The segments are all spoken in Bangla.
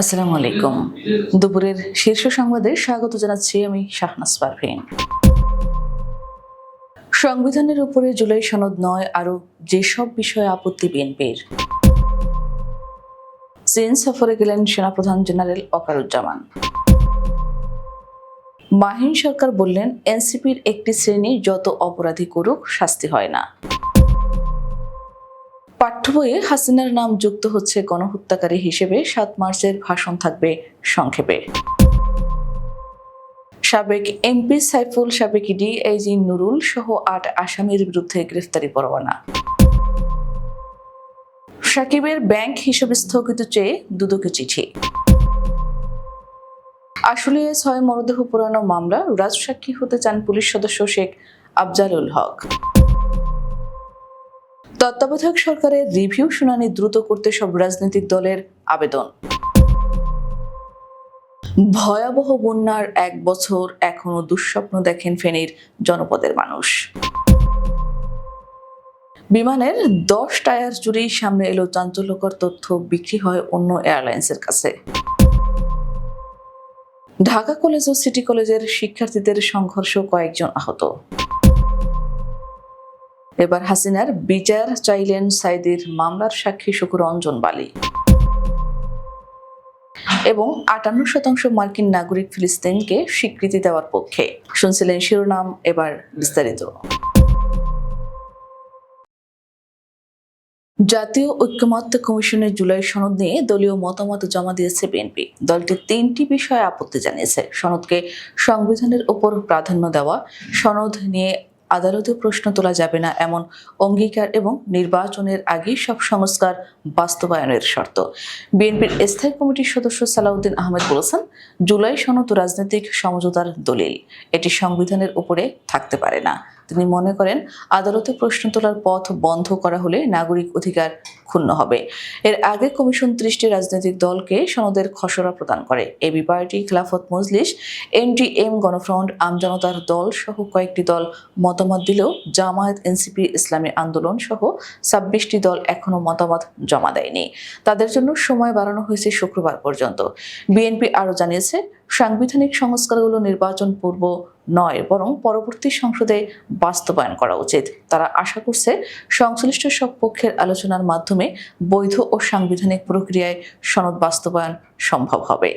আসসালামু আলাইকুম। দুপুরের শীর্ষ সংবাদে স্বাগত জানাচ্ছি আমি শাহনাজ পারভিন। সংবিধানের উপরে জুলাই সনদ নয়, আরও যেসব বিষয়ে আপত্তি বিএনপির। চীন সফরে গেলেন সেনাপ্রধান জেনারেল অকারুজ্জামান। মাহিন সরকার বললেন, এনসিপির একটি শ্রেণি যত অপরাধী করুক, শাস্তি হয় না। পাঠ্য বইয়ে হাসিনার নাম যুক্ত হচ্ছে গণহত্যাকারী হিসেবে সাত মার্চের ভাষণ থাকবে সংক্ষেপে। সাবেক এমপি সাইফুল, সাবেক ডিআইজি নুরুল সহ আট আসামির বিরুদ্ধে গ্রেফতারি পরোয়ানা। সাকিবের ব্যাংক হিসেবে স্থগিত চেয়ে দুদকে চিঠি। আসলে ছয় মরদেহ পুরানো মামলা রাজসাক্ষী হতে চান পুলিশ সদস্য শেখ আফজালুল হক। তত্ত্বাবধায়ক সরকারের রিভিউ শুনানি দ্রুত করতে সব রাজনৈতিক দলের আবেদন। ভয়াবহ বন্যার এক বছর এখনও দুঃস্বপ্ন দেখেন ফেনীর জনপদের মানুষ। বিমানের দশ টায়ার চুরি সামনে এলো চাঞ্চল্যকর তথ্য বিক্রি হয় অন্য এয়ারলাইন্সের কাছে। ঢাকা কলেজ ও সিটি কলেজের শিক্ষার্থীদের সংঘর্ষ কয়েকজন আহত। এবার হাসিনার বিচার চাইলেন সাইদির মামলার সাক্ষী শুকুর অঞ্জন বালি। এবং আটান্ন শতাংশ মার্কিন নাগরিক ফিলিস্তিনকে স্বীকৃতি দেওয়ার পক্ষে। শুনছিলেন শিরোনাম, এবার বিস্তারিত। জাতীয় ঐক্যমত্য কমিশনের জুলাই সনদ নিয়ে দলীয় মতামত জমা দিয়েছে বিএনপি। দলটি তিনটি বিষয়ে আপত্তি জানিয়েছে। সনদকে সংবিধানের উপর প্রাধান্য দেওয়া সনদ নিয়ে আদালতে প্রশ্ন তোলা যাবে না এমন অঙ্গীকার এবং নির্বাচনের আগেই সব সংস্কার বাস্তবায়নের শর্ত। বিএনপির স্থায়ী কমিটির সদস্য সালাউদ্দিন আহমেদ বলেছেন, জুলাই সনদ রাজনৈতিক সমঝোতার দলিল। এটি সংবিধানের উপরে থাকতে পারে না। তিনি মনে করেন আদালতে প্রশ্ন তোলার পথ বন্ধ করা হলে নাগরিক অধিকার ক্ষুণ্ণ হবে। এর আগে কমিশন ত্রিশটি রাজনৈতিক দলকে সনদের খসড়া প্রদান করে। AB party, Khelafat Majlis, NDM, Gano Front আমজনতার দল সহ কয়েকটি দল মতামত দিলেও জামায়াত, এনসিপি, ইসলামী আন্দোলন সহ ছাব্বিশটি দল এখনও মতামত জমা দেয়নি। তাদের জন্য সময় বাড়ানো হয়েছে শুক্রবার পর্যন্ত। বিএনপি আরও জানিয়েছে সাংবিধানিক সংস্কারগুলো নির্বাচন পূর্ব নয়, বরং পরবর্তী সংসদে বাস্তবায়ন করা উচিত। তারা আশা করছে সংশ্লিষ্ট সব পক্ষের আলোচনার মাধ্যমে বৈধ ও সাংবিধানিক প্রক্রিয়ায় সনদ বাস্তবায়ন সম্ভব হবে।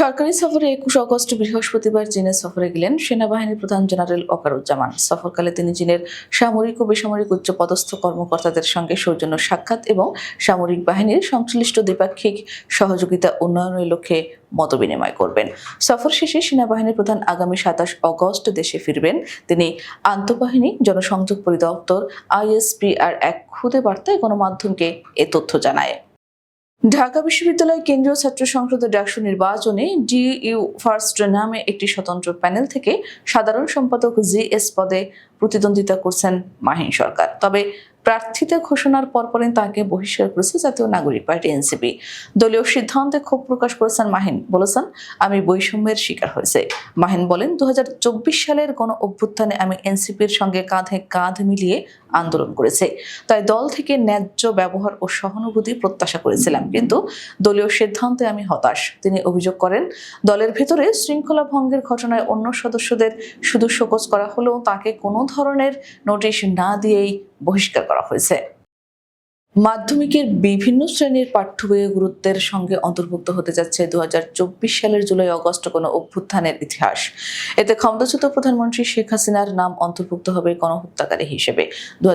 সরকারি সফরে একুশ অগস্ট বৃহস্পতিবার চীনে সফরে গেলেন সেনাবাহিনীর প্রধান জেনারেল ওকারুজ্জামান সফরকালে তিনি চীনের সামরিক ও বেসামরিক উচ্চপদস্থ কর্মকর্তাদের সঙ্গে সৌজন্য সাক্ষাৎ এবং সামরিক বাহিনীর সংশ্লিষ্ট দ্বিপাক্ষিক সহযোগিতা উন্নয়নের লক্ষ্যে মতবিনিময় করবেন। সফর শেষে সেনাবাহিনীর প্রধান আগামী সাতাশ অগস্ট দেশে ফিরবেন। তিনি আন্তঃবাহিনী, জনসংযোগ পরিদপ্তর, আইএসপিআর এক খুদে বার্তায় গণমাধ্যমকে এ তথ্য জানায়। ঢাকা বিশ্ববিদ্যালয় কেন্দ্রীয় ছাত্র সংসদের ডাকসু নির্বাচনে ডিইউ ফার্স্ট নামে একটি স্বতন্ত্র প্যানেল থেকে সাধারণ সম্পাদক জি এস পদে প্রতিদ্বন্দ্বিতা করছেন মাহিন সরকার। তবে প্রার্থীতা ঘোষণার পরপরই তাকে বহিষ্কার করেছে জাতীয় নাগরিক পার্টি, এনসিপি। দলীয় সিদ্ধান্তে ক্ষোভ প্রকাশ করেছেন মাহিন। বলেছেন, আমি বৈষম্যের শিকার হয়েছে। মাহিন বলেন দু হাজার চব্বিশ সালের গণ অভ্যুত্থানে আমি এনসিপির সঙ্গে কাঁধে কাঁধ মিলিয়ে আন্দোলন করেছে। তাই দল থেকে ন্যায্য ব্যবহার ও সহানুভূতি প্রত্যাশা করেছিলাম। কিন্তু দলীয় সিদ্ধান্তে আমি হতাশ। তিনি অভিযোগ করেন, দলের ভেতরে শৃঙ্খলা ভঙ্গের ঘটনায় অন্য সদস্যদের শুধু শোকজ করা হলেও তাকে কোনো ধরনের নোটিশ না দিয়েই বহিষ্কার করা হয়েছে। মাধ্যমিকের বিভিন্ন শ্রেণির পাঠ্য বইয়ে গুরুত্বের সঙ্গে অন্তর্ভুক্ত হতে যাচ্ছে দু সালের জুলাই, অগস্ট কোনো অভ্যুত্থানের ইতিহাস। এতে ক্ষমতাচ্যুত প্রধানমন্ত্রী শেখ হাসিনার নাম অন্তর্ভুক্ত হবে গণহত্যাকারী হিসেবে। দু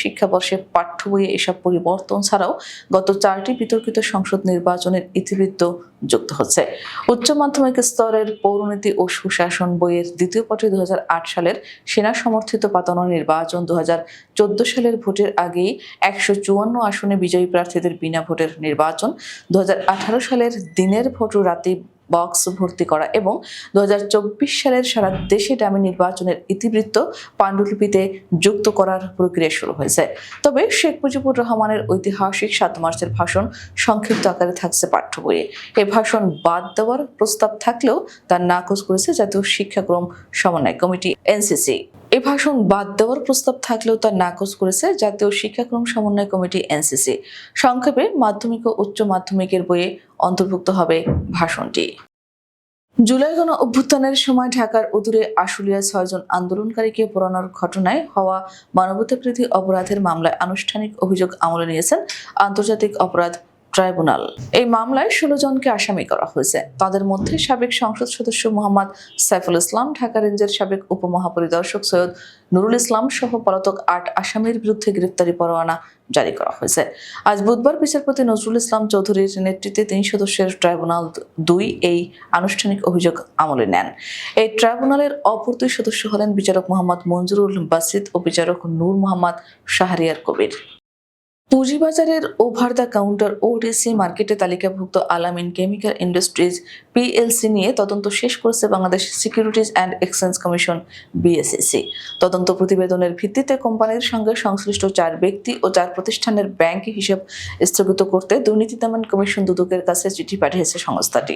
শিক্ষাবর্ষে পাঠ্য বইয়ে এসব পরিবর্তন ছাড়াও গত চারটি বিতর্কিত সংসদ নির্বাচনের ইতিবৃত্ত যুক্ত হচ্ছে। উচ্চ মাধ্যমিক স্তরের পৌরনীতি ও সুশাসন বইয়ের দ্বিতীয় পত্রে দু সালের সেনা সমর্থিত পাতানো নির্বাচন দু হাজার সালের ভোটের আগেই একশো চুয়ান্ন আসনে বিজয়ী প্রার্থীদের বিনা ভোটের নির্বাচন, দুহাজার আঠারো সালের দিনের ভোট রাতে বক্স ভর্তি করা এবং দু হাজার চব্বিশ সালের সারা দেশে ডামি নির্বাচনের ইতিবৃত্ত পাণ্ডুলিপিতে যুক্ত করার প্রক্রিয়া শুরু হয়েছে। তবে শেখ মুজিবুর রহমানের ঐতিহাসিক সাত মার্চের ভাষণ সংক্ষিপ্ত আকারে থাকছে পাঠ্য বইয়ে। এ ভাষণ বাদ দেওয়ার প্রস্তাব থাকলেও তার নাকচ করেছে জাতীয় শিক্ষাক্রম সমন্বয় কমিটি, এনসিসি। এ ভাষণ বাদ দেওয়ার প্রস্তাব থাকলেও তা নাকচ করেছে জাতীয় শিক্ষাক্রম সমন্বয় কমিটি এনসিসি। সংক্ষেপে মাধ্যমিক ও উচ্চ মাধ্যমিকের বইয়ে অন্তর্ভুক্ত হবে ভাষণটি। জুলাই গণ অভ্যুত্থানের সময় ঢাকার উদূরে আশুলিয়া ছয়জন আন্দোলনকারীকে পোড়ানোর ঘটনায় হওয়া মানবতাবিরোধী অপরাধের মামলায় আনুষ্ঠানিক অভিযোগ আমলে নিয়েছেন আন্তর্জাতিক অপরাধ ট্রাইব্যুনাল। এই মামলায় ষোলো জনকে আসামি করা হয়েছে। তাদের মধ্যে সাবেক সংসদ সদস্য মোহাম্মদ সাইফুল ইসলাম, ঢাকা রেঞ্জের সাবেক উপমহাপরিদর্শক সৈয়দ নুরুল ইসলাম সহ পলাতক আট আসামির বিরুদ্ধে গ্রেপ্তারি পরোয়ানা জারি করা হয়েছে। আজ বুধবার বিচারপতি নজরুল ইসলাম চৌধুরীর নেতৃত্বে তিন সদস্যের ট্রাইব্যুনাল দুই এই আনুষ্ঠানিক অভিযোগ আমলে নেন। এই ট্রাইব্যুনালের অপর দুই সদস্য হলেন বিচারক মোহাম্মদ মঞ্জুরুল বাসিদ ও বিচারক নূর মোহাম্মদ শাহরিয়ার কবির। পুঁজিবাজারের ওভার দ্য কাউন্টার ওডিসি মার্কেটে তালিকাভুক্ত আলামিন কেমিক্যাল ইন্ডাস্ট্রিজ পিএলসি নিয়ে তদন্ত শেষ করেছে Bangladesh securities and exchange commission BSEC তদন্ত প্রতিবেদনের ভিত্তিতে কোম্পানির সঙ্গে সংশ্লিষ্ট চার ব্যক্তি ও চার প্রতিষ্ঠানের ব্যাংক হিসাব স্থগিত করতে দুর্নীতি দমন কমিশন দুদকের কাছে চিঠি পাঠিয়েছে সংস্থাটি।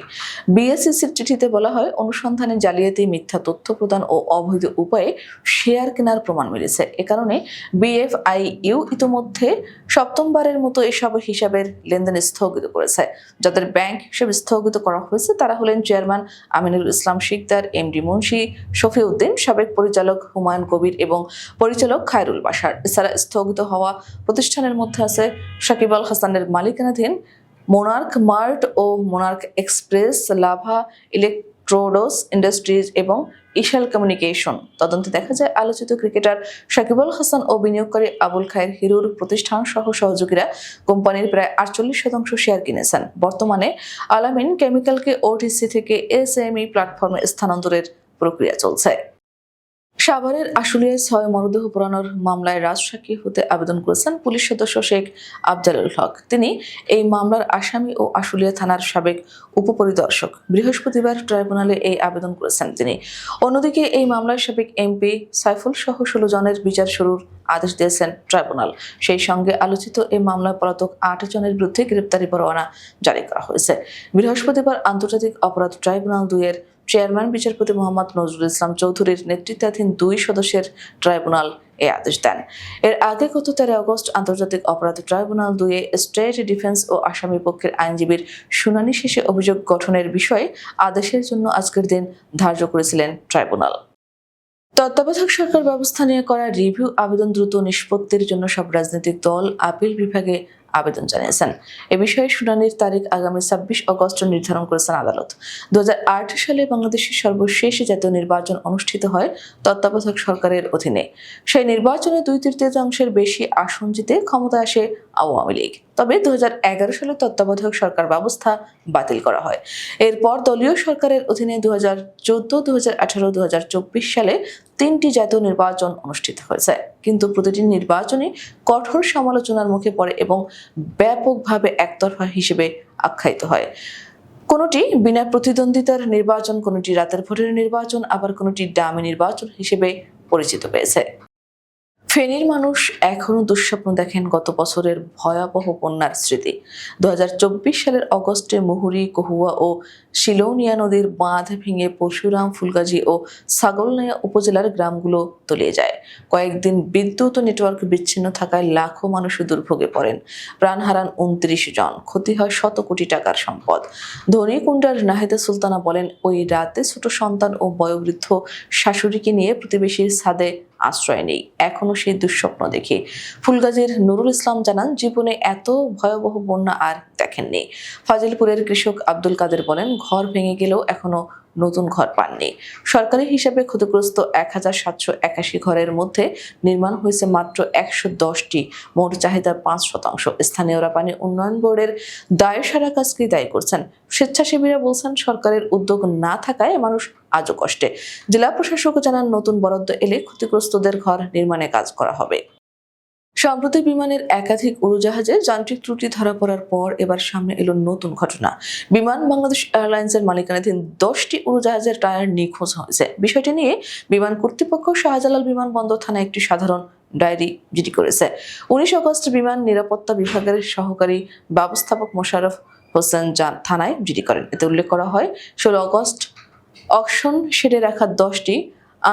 বিএসএসির চিঠিতে বলা হয়, অনুসন্ধানে জালিয়াতি, মিথ্যা তথ্য প্রদান ও অবৈধ উপায়ে শেয়ার কেনার প্রমাণ মিলেছে। এ কারণে বিএফআইইউ ইতোমধ্যে সপ্তমবারের মতো এসব হিসাবের লেনদেন স্থগিত করেছে। যাদের ব্যাংক হিসেবে স্থগিত করা হয়েছে, তারা হলেন চেয়ারম্যান আমিনুল ইসলাম শিকদার, এমডি মুন্সি, শফিউদ্দিন সাবেক পরিচালক হুমায়ুন কবির এবং পরিচালক খায়রুল বাসার এছাড়া স্থগিত হওয়া প্রতিষ্ঠানের মধ্যে আছে সাকিব আল হাসানের মালিকানাধীন মোনার্ক মার্ট ও Monarch Express, Lava Electrodes Industries এবং ইশাল কমিউনিকেশন তদন্তে দেখা যায়, আলোচিত ক্রিকেটার সাকিবুল হাসান ও বিনিয়োগকারী আবুল খায়ের হিরুর প্রতিষ্ঠান সহ সহযোগীরা কোম্পানির প্রায় আটচল্লিশ শতাংশ শেয়ার কিনেছেন। বর্তমানে আলামিন কেমিক্যালকে ওটিসি থেকে এসএমই প্ল্যাটফর্মে স্থানান্তরের প্রক্রিয়া চলছে। সাভারের আশুলিয়ায় ছয় মরদেহ পোড়ানোর মামলায় রাজসাক্ষী হতে আবেদন করেছেন পুলিশ সদস্য শেখ আফজালুল হক। তিনি এই মামলার আসামি ও আশুলিয়া থানার সাবেক উপপরিদর্শক। বৃহস্পতিবার ট্রাইব্যুনালে এই আবেদন করেছেন তিনি। অন্যদিকে এই মামলায় সাবেক এমপি সাইফুল সহ ষোলো জনের বিচার শুরুর আদেশ দিয়েছেন ট্রাইব্যুনাল। সেই সঙ্গে আলোচিত এই মামলায় পলাতক আট জনের বিরুদ্ধে গ্রেপ্তারি পরোয়ানা জারি করা হয়েছে। বৃহস্পতিবার আন্তর্জাতিক অপরাধ ট্রাইব্যুনাল দুইয়ের চেয়ারম্যান বিচারপতি মোহাম্মদ নজরুল ইসলাম চৌধুরীর নেতৃত্বাধীন দুই সদস্যের ট্রাইব্যুনাল এ আদেশ দেন। এর আগে গত তেরো আগস্ট আন্তর্জাতিক অপরাধ ট্রাইব্যুনাল দুয়ে স্টেট ডিফেন্স ও আসামি পক্ষের আইনজীবীর শুনানি শেষে অভিযোগ গঠনের বিষয়ে আদেশের জন্য আজকের দিন ধার্য করেছিলেন ট্রাইব্যুনাল। তত্ত্বাবধায়ক সরকার ব্যবস্থা নিয়ে করা রিভিউ আবেদন দ্রুত নিষ্পত্তির জন্য সব রাজনৈতিক দল, আপিল বিভাগে আবেদন জানিয়েছেন। এ বিষয়ে শুনানির তারিখ আগামী ছাব্বিশ অগস্ট নির্ধারণ করেছেন আদালত। দু হাজার আট সালে বাংলাদেশের সর্বশেষ জাতীয় নির্বাচন অনুষ্ঠিত হয় তত্ত্বাবধায়ক সরকারের অধীনে। সেই নির্বাচনে দুই তৃতীয়াংশের বেশি আসন জিতে ক্ষমতা আসে আওয়ামী লীগ। তবে দু সালে তত্ত্বাবধায়ক সরকার ব্যবস্থা বাতিল করা হয়। এরপর দলীয় সরকারের অধীনে দু হাজার চোদ্দ দু হাজার আঠারো চব্বিশ সালে তিনটি জাতীয় নির্বাচন অনুষ্ঠিত হয়েছে। কিন্তু প্রতিটি নির্বাচনই কঠোর সমালোচনার মুখে পড়ে এবং ব্যাপকভাবে একতরফা হিসেবে আখ্যায়িত হয়। কোনোটি বিনা প্রতিদ্বন্দ্বিতার নির্বাচন, কোনোটি রাতের ভোটের নির্বাচন, আবার কোনোটি ডামি নির্বাচন হিসেবে পরিচিত পেয়েছে। ফেনীর মানুষ এখনও দুঃস্বপ্ন দেখেন গত বছরের ভয়াবহ বন্যার স্মৃতি। দুহাজার চব্বিশ সালের অগস্টে মুহুরী, কহুয়া ও শিলৌনিয়া নদীর বাঁধ ভেঙে পরশুরাম, ফুলগাজী ও ছাগলনাইয়া উপজেলার গ্রামগুলো তলিয়ে যায়। কয়েকদিন বিদ্যুৎ নেটওয়ার্ক বিচ্ছিন্ন থাকায় লাখো মানুষ দুর্ভোগে পড়েন। প্রাণ হারান উনত্রিশ জন, ক্ষতি হয় শত কোটি টাকার সম্পদ। ধনীকুণ্ডার নাহিদা সুলতানা বলেন, ওই রাতে ছোট সন্তান ও বয়োবৃদ্ধ শাশুড়িকে নিয়ে প্রতিবেশীর ছাদে আশ্রয় নেই। এখনও সেই দুঃস্বপ্ন দেখি। ফুলগাজীর নুরুল ইসলাম জানান, জীবনে এত ভয়াবহ বন্যা আর দেখেননি। ফাজিলপুরের কৃষক আব্দুল কাদের বলেন, ঘর ভেঙে গেলেও এখনও নতুন ঘর পাননি। সরকারি হিসাবে ক্ষতিগ্রস্ত এক হাজার সাতশো একাশি ঘরের মধ্যে নির্মাণ হয়েছে মাত্র একশো দশটি। মোট চাহিদার পাঁচ শতাংশ। স্থানীয়রা পানি উন্নয়ন বোর্ডের দায় সারা কাজকে দায়ী করছেন। স্বেচ্ছাসেবীরা বলছেন, সরকারের উদ্যোগ না থাকায় মানুষ আজও কষ্টে। জেলা প্রশাসক জানান, নতুন বরাদ্দ এলে ক্ষতিগ্রস্তদের ঘর নির্মাণে কাজ করা হবে। সম্প্রতি বিমানের একাধিক উড়োজাহাজে যান্ত্রিক ত্রুটি ধরা পড়ার পর এবার সামনে এলো নতুন ঘটনা। বিমান বাংলাদেশ এয়ারলাইন্সের মালিকানাধীন দশটি উড়োজাহাজের টায়ার নিখোঁজ হয়েছে। বিষয়টি নিয়ে বিমান কর্তৃপক্ষ শাহজালাল বিমানবন্দর থানায় একটি সাধারণ ডায়েরি জিডি করেছে। উনিশ আগস্ট বিমান নিরাপত্তা বিভাগের সহকারী ব্যবস্থাপক মোশারফ হোসেন জান থানায় জিডি করেন। এতে উল্লেখ করা হয়, ষোলো আগস্ট অকশন শেডে রাখা দশটি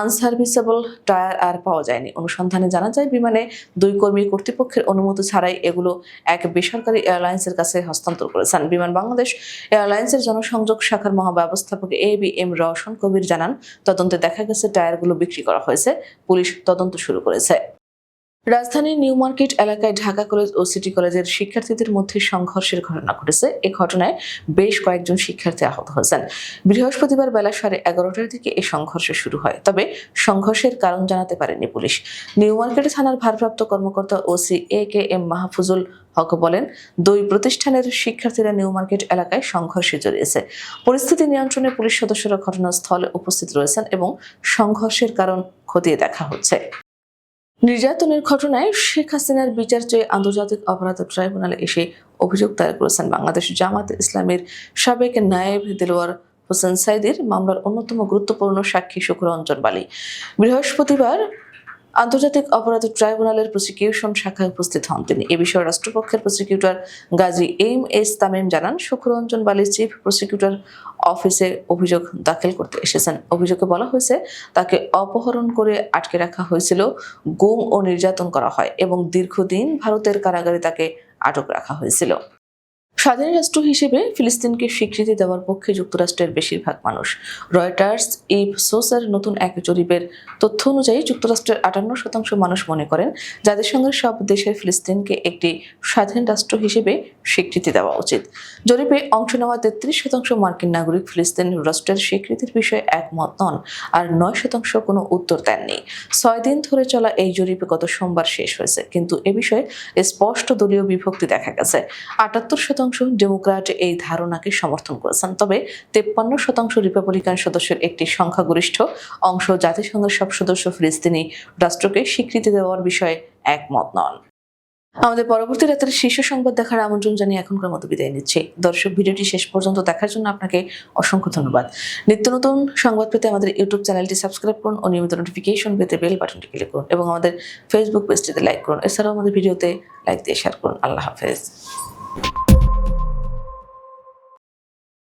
আনসার্ভিসেবল টায়ার আর পাওয়া যায়নি। অনুসন্ধানে জানা যায়, বিমানে দুই কর্মী কর্তৃপক্ষের অনুমতি ছাড়াই এগুলো এক বেসরকারি এয়ারলাইন্সের কাছে হস্তান্তর করেছেন। বিমান বাংলাদেশ এয়ারলাইন্সের জনসংযোগ শাখার মহাব্যবস্থাপক A B M Raushan Kabir জানান, তদন্তে দেখা গেছে টায়ারগুলো বিক্রি করা হয়েছে। পুলিশ তদন্ত শুরু করেছে। রাজধানীর নিউ মার্কেট এলাকায় ঢাকা কলেজ ও সিটি কলেজের শিক্ষার্থীদের মধ্যে সংঘর্ষের ঘটনা ঘটেছে। এ ঘটনায় বেশ কয়েকজন শিক্ষার্থী আহত হয়েছেন। বৃহস্পতিবার বেলা সাড়ে এগারোটার দিকে এই সংঘর্ষ শুরু হয়। তবে সংঘর্ষের কারণ জানাতে পারেনি পুলিশ। নিউ মার্কেট থানার ভারপ্রাপ্ত কর্মকর্তা OC A K M Mahfuzul Haque বলেন, দুই প্রতিষ্ঠানের শিক্ষার্থীরা নিউ মার্কেট এলাকায় সংঘর্ষে জড়িয়েছে। পরিস্থিতি নিয়ন্ত্রণে পুলিশ সদস্যরা ঘটনাস্থলে উপস্থিত রয়েছেন এবং সংঘর্ষের কারণ খতিয়ে দেখা হচ্ছে। নির্যাতনের ঘটনায় শেখ হাসিনার বিচার চেয়ে আন্তর্জাতিক অপরাধ ট্রাইব্যুনালে এসে অভিযোগ দায়ের করেছেন বাংলাদেশ জামাত ইসলামের সাবেক নায়েব দেলোয়ার হোসেন সাইদির মামলার অন্যতম গুরুত্বপূর্ণ সাক্ষী শুক্র শুক্রঞ্জন বালি। বৃহস্পতিবার আন্তর্জাতিক অপরাধ ট্রাইব্যুনালের প্রসিকিউশন শাখায় উপস্থিত হন তিনি। এ বিষয়ে রাষ্ট্রপক্ষের prosecutor Gazi M S Tamim জানান, সুখরঞ্জন বালির চিফ প্রসিকিউটর অফিসে অভিযোগ দাখিল করতে এসেছেন। অভিযোগে বলা হয়েছে, তাকে অপহরণ করে আটকে রাখা হয়েছিল, গুম ও নির্যাতন করা হয় এবং দীর্ঘদিন ভারতের কারাগারে তাকে আটক রাখা হয়েছিল। স্বাধীন রাষ্ট্র হিসেবে ফিলিস্তিনকে স্বীকৃতি দেওয়ার পক্ষে যুক্তরাষ্ট্রের বেশিরভাগ মানুষ। রয়টার্স ইভ সোসের নতুন এক জরিপের তথ্য অনুযায়ী যুক্তরাষ্ট্রের আটান্ন শতাংশ মানুষ মনে করেন জাতিসংঘের সব দেশের ফিলিস্তিনকে একটি স্বাধীন রাষ্ট্র হিসেবে স্বীকৃতি দেওয়া উচিত। জরিপে অংশ নেওয়া তেত্রিশ শতাংশ মার্কিন নাগরিক ফিলিস্তিন রাষ্ট্রের স্বীকৃতির বিষয়ে একমত নন আর নয় শতাংশ কোনো উত্তর দেননি। ছয় দিন ধরে চলা এই জরিপে গত সোমবার শেষ হয়েছে, কিন্তু এ বিষয়ে স্পষ্ট দলীয় বিভক্তি দেখা গেছে। আটাত্তর শতাংশ ডেমোক্র্যাট এই ধারণাকে সমর্থন করেছেন। তবে তেপ্পান্ন শতাংশ রিপাবলিকান সদস্যের একটি সংখ্যাগরিষ্ঠ অংশ জাতিসংঘের সব সদস্য ফিলিস্তিনি রাষ্ট্রকে স্বীকৃতি দেওয়ার বিষয়ে একমত নন। আমাদের পরবর্তী রাতের শীর্ষ সংবাদ দেখার আমন্ত্রণ জানিয়ে এখনকার মতো বিদায় নিচ্ছি। দর্শক, ভিডিওটি শেষ পর্যন্ত দেখার জন্য আপনাকে অসংখ্য ধন্যবাদ। নিত্য নতুন সংবাদ পেতে আমাদের ইউটিউব চ্যানেলটি সাবস্ক্রাইব করুন ও নিয়মিত নোটিফিকেশন পেতে বেল বাটনটি ক্লিক করুন এবং আমাদের ফেসবুক পেজটিতে লাইক করুন। এছাড়াও আমাদের ভিডিওতে লাইক দিয়ে শেয়ার করুন। আল্লাহ হাফেজ।